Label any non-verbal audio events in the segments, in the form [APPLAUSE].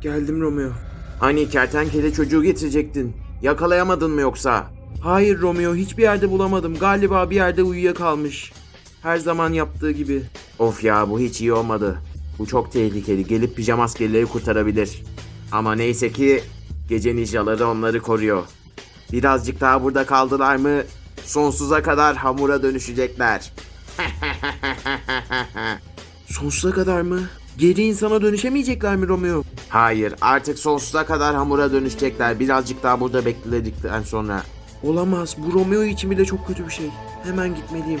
Geldim Romeo. Hani kertenkele çocuğu getirecektin. Yakalayamadın mı yoksa? Hayır Romeo hiçbir yerde bulamadım. Galiba bir yerde uyuyakalmış. Her zaman yaptığı gibi. Of ya bu hiç iyi olmadı. Bu çok tehlikeli. Gelip pijama askerleri kurtarabilir. Ama neyse ki gece ninjaları onları koruyor. Birazcık daha burada kaldılar mı sonsuza kadar hamura dönüşecekler. [LAUGHS] Sonsuza kadar mı? Geri insana dönüşemeyecekler mi Romeo? Hayır artık sonsuza kadar hamura dönüşecekler. Birazcık daha burada bekledikten sonra. Olamaz bu Romeo için bile çok kötü bir şey. Hemen gitmeliyim.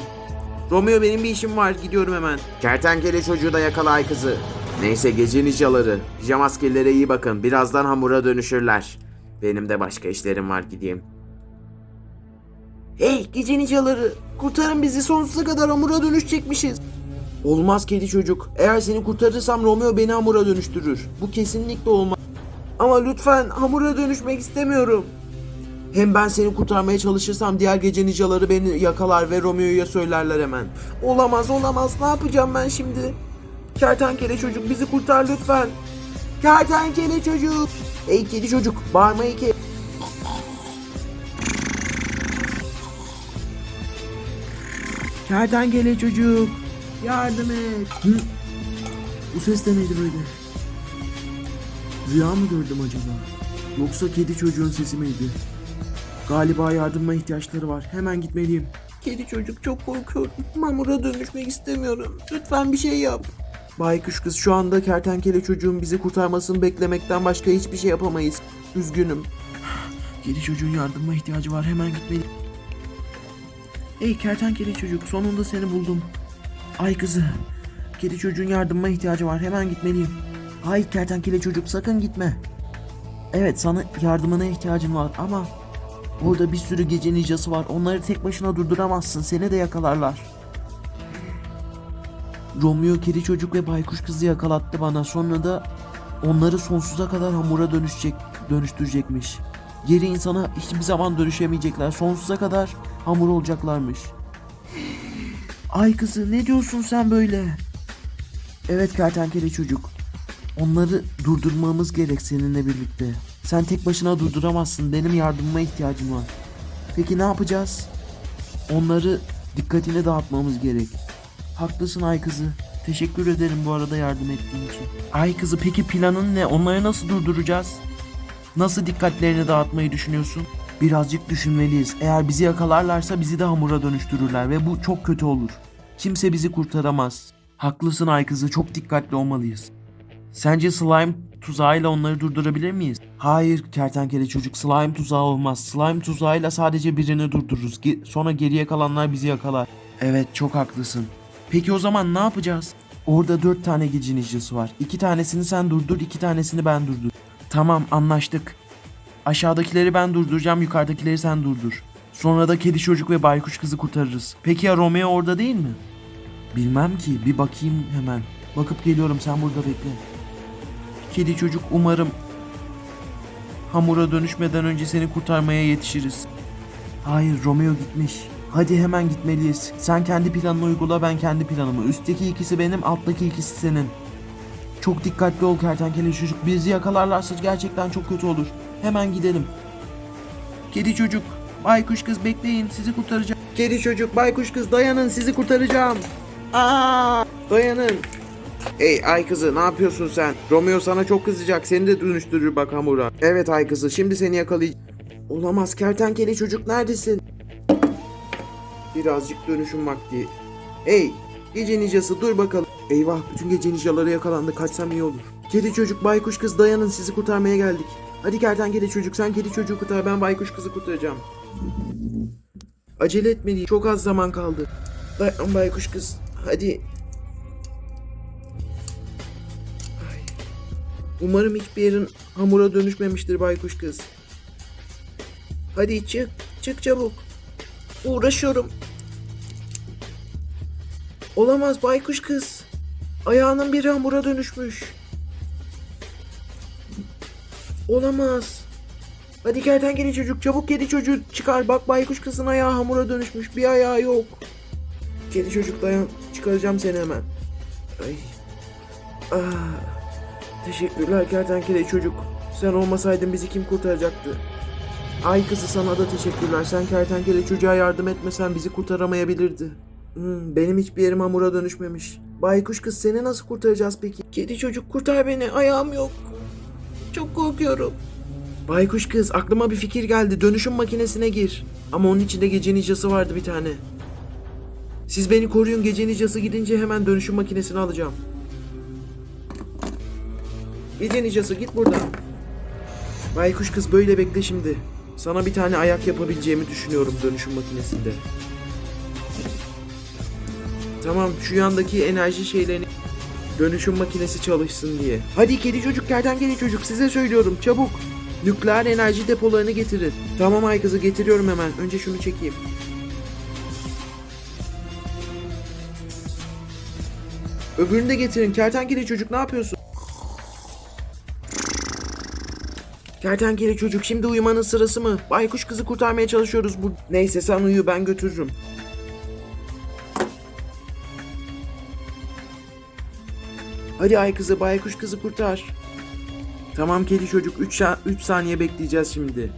Romeo benim bir işim var gidiyorum hemen. Kertenkele çocuğu da yakala ay kızı. Neyse gece ninjaları. Pijama askerlere iyi bakın. Birazdan hamura dönüşürler. Benim de başka işlerim var gideyim. Hey gece ninjaları kurtarın bizi sonsuza kadar hamura dönüşecekmişiz. Olmaz kedi çocuk. Eğer seni kurtarırsam Romeo beni hamura dönüştürür. Bu kesinlikle olmaz. Ama lütfen hamura dönüşmek istemiyorum. Hem ben seni kurtarmaya çalışırsam diğer gece ninjaları beni yakalar ve Romeo'ya söylerler hemen. Olamaz olamaz ne yapacağım ben şimdi? Kertenkele çocuk bizi kurtar lütfen. Kertenkele çocuk. Ey kedi çocuk bağırmayı kes. Kertenkele çocuk. Yardım et. Hı? Bu ses de neydi böyle? Rüya mı gördüm acaba? Yoksa kedi çocuğun sesi miydi? Galiba yardıma ihtiyaçları var. Hemen gitmeliyim. Kedi çocuk çok korkuyorum. Mamura dönüşmek istemiyorum. Lütfen bir şey yap. Baykuş kız şu anda kertenkele çocuğun bizi kurtarmasını beklemekten başka hiçbir şey yapamayız. Üzgünüm. Kedi çocuğun yardıma ihtiyacı var. Hemen gitmeliyim. Ey kertenkele çocuk sonunda seni buldum. Ay kızı. Kedi çocuğun yardıma ihtiyacı var. Hemen gitmeliyim. Hayır kertenkele çocuk sakın gitme. Evet sana yardımına ihtiyacım var ama Burada bir sürü gece ninjası var. Onları tek başına durduramazsın. Seni de yakalarlar. Romeo kedi çocuk ve baykuş kızı yakalattı bana. Sonra da onları sonsuza kadar hamura dönüşecek, dönüştürecekmiş. Geri insana hiçbir zaman dönüşemeyecekler. Sonsuza kadar hamur olacaklarmış. Ay kızı ne diyorsun sen böyle? Evet kertenkele çocuk. Onları durdurmamız gerek seninle birlikte. Sen tek başına durduramazsın. Benim yardımıma ihtiyacım var. Peki ne yapacağız? Onları dikkatini dağıtmamız gerek. Haklısın ay kızı. Teşekkür ederim bu arada yardım ettiğin için. Ay kızı peki planın ne? Onları nasıl durduracağız? Nasıl dikkatlerini dağıtmayı düşünüyorsun? Birazcık düşünmeliyiz. Eğer bizi yakalarlarsa bizi de hamura dönüştürürler ve bu çok kötü olur. Kimse bizi kurtaramaz. Haklısın ay kızı çok dikkatli olmalıyız. Sence slime tuzağıyla onları durdurabilir miyiz? Hayır kertenkele çocuk slime tuzağı olmaz. Slime tuzağıyla sadece birini durdururuz. Ge- sonra geriye kalanlar bizi yakalar. Evet çok haklısın. Peki o zaman ne yapacağız? Orada dört tane gece var. İki tanesini sen durdur, iki tanesini ben durdur. Tamam anlaştık. Aşağıdakileri ben durduracağım, yukarıdakileri sen durdur. Sonra da kedi çocuk ve baykuş kızı kurtarırız. Peki ya Romeo orada değil mi? Bilmem ki, bir bakayım hemen. Bakıp geliyorum, sen burada bekle. Kedi çocuk umarım hamura dönüşmeden önce seni kurtarmaya yetişiriz. Hayır Romeo gitmiş. Hadi hemen gitmeliyiz. Sen kendi planını uygula ben kendi planımı. Üstteki ikisi benim alttaki ikisi senin. Çok dikkatli ol kertenkele çocuk. Bizi yakalarlarsa gerçekten çok kötü olur. Hemen gidelim. Kedi çocuk, baykuş kız bekleyin sizi kurtaracağım. Kedi çocuk, baykuş kız dayanın sizi kurtaracağım. Aa, dayanın. Ey ay kızı ne yapıyorsun sen? Romeo sana çok kızacak. Seni de dönüştürür bak hamura. Evet ay kızı şimdi seni yakalayacağım. Olamaz kertenkele çocuk neredesin? Birazcık dönüşüm vakti. Hey gece ninjası dur bakalım. Eyvah bütün gece ninjaları yakalandı kaçsam iyi olur. Kedi çocuk baykuş kız dayanın sizi kurtarmaya geldik. Hadi kertenkele çocuk sen kedi çocuğu kurtar ben baykuş kızı kurtaracağım. Acele etmeliyim çok az zaman kaldı. Dayan baykuş kız hadi Umarım hiçbir yerin hamura dönüşmemiştir baykuş kız. Hadi çık, çık çabuk. Uğraşıyorum. Olamaz baykuş kız. Ayağının biri hamura dönüşmüş. Olamaz. Hadi kertenkele çocuk çabuk kedi çocuğu çıkar. Bak baykuş kızın ayağı hamura dönüşmüş. Bir ayağı yok. Kedi çocuk dayan. Çıkaracağım seni hemen. Ay. Ah. Teşekkürler kertenkele çocuk. Sen olmasaydın bizi kim kurtaracaktı? Ay kızı sana da teşekkürler. Sen kertenkele çocuğa yardım etmesen bizi kurtaramayabilirdi. Hmm, benim hiçbir yerim hamura dönüşmemiş. Baykuş kız seni nasıl kurtaracağız peki? Kedi çocuk kurtar beni. Ayağım yok. Çok korkuyorum. Baykuş kız aklıma bir fikir geldi. Dönüşüm makinesine gir. Ama onun içinde gece ninjası vardı bir tane. Siz beni koruyun gece ninjası gidince hemen dönüşüm makinesini alacağım. Gece ninjası git buradan. Baykuş kız böyle bekle şimdi. Sana bir tane ayak yapabileceğimi düşünüyorum dönüşüm makinesinde. Tamam şu yandaki enerji şeylerini dönüşüm makinesi çalışsın diye. Hadi kedi çocuk kertenkele çocuk size söylüyorum çabuk. Nükleer enerji depolarını getirin. Tamam ay getiriyorum hemen. Önce şunu çekeyim. Öbürünü de getirin. Kertenkele çocuk ne yapıyorsun? Kertenkele çocuk şimdi uyumanın sırası mı? Baykuş kızı kurtarmaya çalışıyoruz bu. Neyse sen uyu ben götürürüm. Hadi ay kızı baykuş kızı kurtar. Tamam kedi çocuk 3 3 saniye bekleyeceğiz şimdi.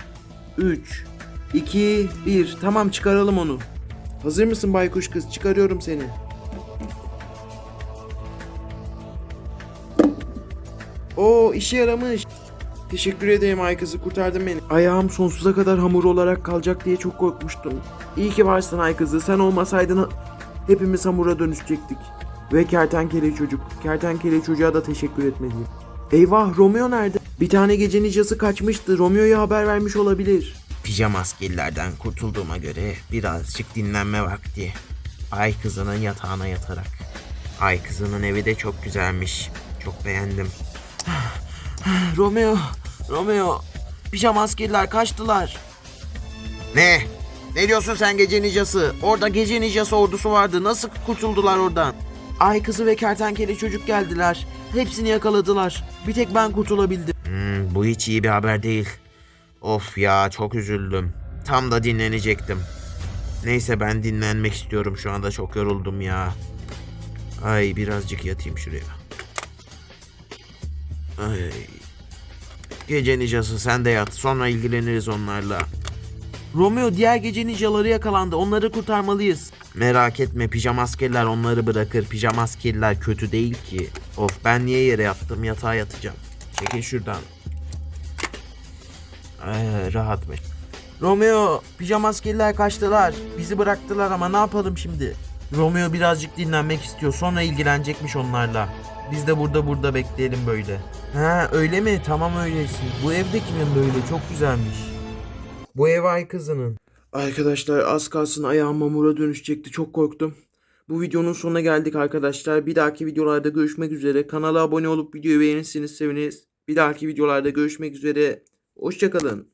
3 2 1 Tamam çıkaralım onu. Hazır mısın baykuş kız? Çıkarıyorum seni. Oo işe yaramış. Teşekkür ederim ay kızı kurtardın beni. Ayağım sonsuza kadar hamur olarak kalacak diye çok korkmuştum. İyi ki varsın ay kızı. Sen olmasaydın hepimiz hamura dönüşecektik. Ve kertenkele çocuk. Kertenkele çocuğa da teşekkür etmeliyim. Eyvah Romeo nerede? Bir tane gece nicası kaçmıştı. Romeo'ya haber vermiş olabilir. Pijama askerlerden kurtulduğuma göre birazcık dinlenme vakti. Ay kızının yatağına yatarak. Ay kızının evi de çok güzelmiş. Çok beğendim. [SIGHS] Romeo, Romeo. Pijama askerler kaçtılar. Ne? Ne diyorsun sen gece nicası? Orada gece nicası ordusu vardı. Nasıl kurtuldular oradan? Ay kızı ve kertenkele çocuk geldiler. Hepsini yakaladılar. Bir tek ben kurtulabildim. Hmm, bu hiç iyi bir haber değil. Of ya çok üzüldüm. Tam da dinlenecektim. Neyse ben dinlenmek istiyorum şu anda çok yoruldum ya. Ay birazcık yatayım şuraya. Ay. Gece nicası sen de yat sonra ilgileniriz onlarla. Romeo diğer gece ninjaları yakalandı. Onları kurtarmalıyız. Merak etme pijama askerler onları bırakır. Pijama askerler kötü değil ki. Of ben niye yere yattım yatağa yatacağım. Çekil şuradan. Ay, rahat be. Romeo, pijama askerler kaçtılar. Bizi bıraktılar ama ne yapalım şimdi? Romeo birazcık dinlenmek istiyor. Sonra ilgilenecekmiş onlarla. Biz de burada burada bekleyelim böyle. Ha öyle mi? Tamam öyleyse. Bu evde kimin böyle? Çok güzelmiş. Bu ev ay kızının. Arkadaşlar az kalsın ayağım mamura dönüşecekti. Çok korktum. Bu videonun sonuna geldik arkadaşlar. Bir dahaki videolarda görüşmek üzere. Kanala abone olup videoyu beğenirseniz seviniriz. Bir dahaki videolarda görüşmek üzere. Hoşçakalın.